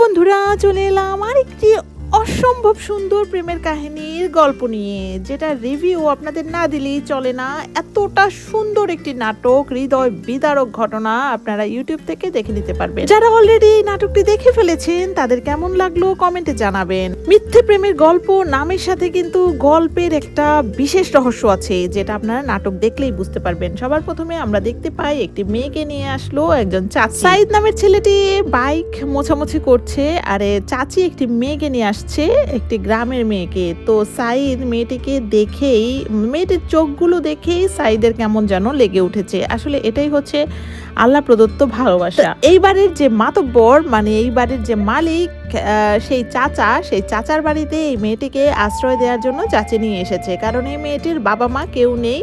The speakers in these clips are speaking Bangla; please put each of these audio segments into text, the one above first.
বন্ধুরা চলে এলাম আরেকটি অসম্ভব সুন্দর প্রেমের কাহিনীর গল্প নিয়ে যেটা রিভিউ আপনাদের না দিলেই চলে না। এতটা সুন্দর একটি নাটক হৃদয় বিদারক ঘটনা আপনারা ইউটিউব থেকে দেখে নিতে পারবেন। যারা অলরেডি এই নাটকটি দেখে ফেলেছেন তাদের কেমন লাগল কমেন্টে জানাবেন। মিথ্যে প্রেমের গল্প নামের সাথে কিন্তু গল্পের একটা বিশেষ রহস্য আছে যেটা আপনারা নাটক দেখলেই বুঝতে পারবেন। সবার প্রথমে আমরা দেখতে পাই একটি মেয়েকে নিয়ে আসলো একজন চাচি। সাইদ নামের ছেলেটি বাইক মোছামুছি করছে আরে চাচি একটি মেয়েকে নিয়ে আসছে। একটি গ্রামের মেয়েকে। তো সাইদ মেয়েটিকে দেখেই মেয়েটির চোখগুলো দেখেই সাইদের কেমন যেন লেগে উঠেছে। আসলে এটাই হচ্ছে আল্লাহ প্রদত্ত ভালোবাসা। এইবারের যে মাতব্বর মানে এইবারের যে মালিক সেই চাচা সেই চাচার বাড়িতে এই মেয়েটিকে আশ্রয় দেওয়ার জন্য চাচি নিয়ে এসেছে। কারণ এই মেয়েটির বাবা মা কেউ নেই।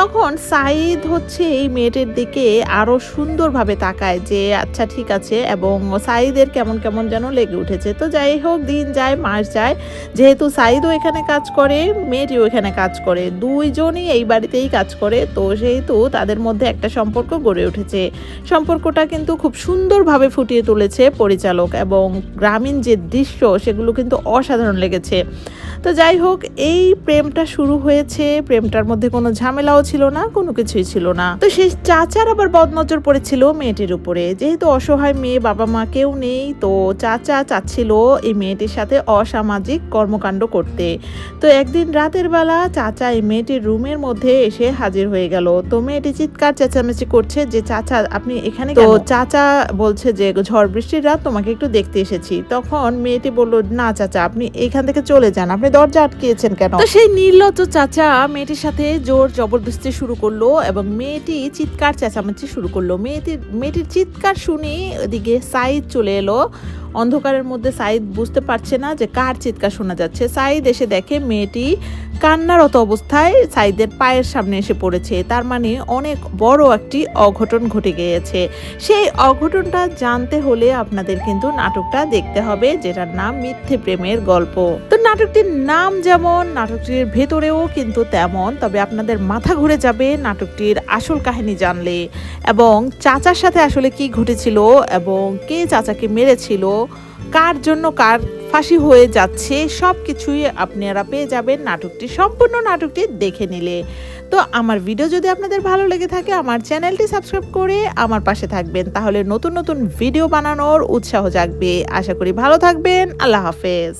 তখন সাইদ হচ্ছে এই মেয়েটির দিকে আরও সুন্দরভাবে তাকায় যে আচ্ছা ঠিক আছে। এবং সাইদের কেমন কেমন যেন লেগে উঠেছে। তো যাই হোক, দিন যায়, মাস যায়। যেহেতু সাইদও এখানে কাজ করে, মেয়েটিও এখানে কাজ করে। দুইজনই এই বাড়িতেই কাজ করে। তো সেহেতু তাদের মধ্যে একটা সম্পর্ক গড়ে উঠেছে। সম্পর্কটা কিন্তু খুব সুন্দরভাবে ফুটিয়ে তুলেছে পরিচালক এবং গ্রামীণ যে দৃশ্য, সেগুলো কিন্তু অসাধারণ লেগেছে। তো যাই হোক, এই প্রেমটা শুরু হয়েছে। প্রেমটার মধ্যে কোনো ঝামেলাও ছিল না কোনো কিছুই ছিল না। তো সেই চাচার আবার বদনজর পড়েছিল মেয়েটির উপরে। যেহেতু অসহায় মেয়ে বাবা মা কেউ নেই তো চাচা চাচ্ছিল এই মেয়েটির সাথে অসামাজিক কর্মকাণ্ড করতে। তো একদিন রাতের বেলা চাচা এই মেয়েটির রুমের মধ্যে এসে হাজির হয়ে গেল। তো মেয়েটি চিৎকার চেঁচামেচি করছে যে চাচা আপনি এখানে তো চাচা বলছে যে ঝড় বৃষ্টির রাত তোমাকে একটু দেখতে এসেছি। তখন মেয়েটি বলল না চাচা আপনি এখান থেকে চলে যান। আপনি দরজা আটকিয়েছেন কেন? তো সেই নির্লজ্জ চাচা মেয়েটির সাথে জোর জবরদস্তি শুরু করল এবং মেয়েটি চিৎকার চেঁচামেচি শুরু করল। মেয়েটির মেয়েটির চিৎকার শুনি ওদিকে সাইদ চলে এলো। অন্ধকারের মধ্যে সাইদ বুঝতে পারছে না যে কার চিৎকার শোনা যাচ্ছে। সাইদ এসে দেখে মেয়েটি কান্নারত অবস্থায় সাইদের পায়ের সামনে এসে পড়েছে। তার মানে অনেক বড় একটি অঘটন ঘটে গিয়েছে। সেই অঘটনটা জানতে হলে আপনাদের কিন্তু নাটকটা দেখতে হবে, যেটার নাম মিথ্যে প্রেমের গল্প। তো নাটকটির নাম যেমন, নাটকটির ভেতরেও কিন্তু তেমন, তবে আপনাদের মাথা ঘুরে যাবে নাটকটির আসল কাহিনী জানলে এবং চাচার সাথে আসলে কি ঘটেছিল এবং কে চাচাকে মেরেছিল, কার জন্য কার ফাঁসি হয়ে যাচ্ছে সব কিছুই আপনারা পেয়ে যাবেন নাটকটি, সম্পূর্ণ নাটকটি দেখে নিলে। তো আমার ভিডিও যদি আপনাদের ভালো লেগে থাকে, আমার চ্যানেলটি সাবস্ক্রাইব করে আমার পাশে থাকবেন, তাহলে নতুন নতুন ভিডিও বানানোর উৎসাহ জাগবে। আশা করি ভালো থাকবেন, আল্লাহ হাফেজ।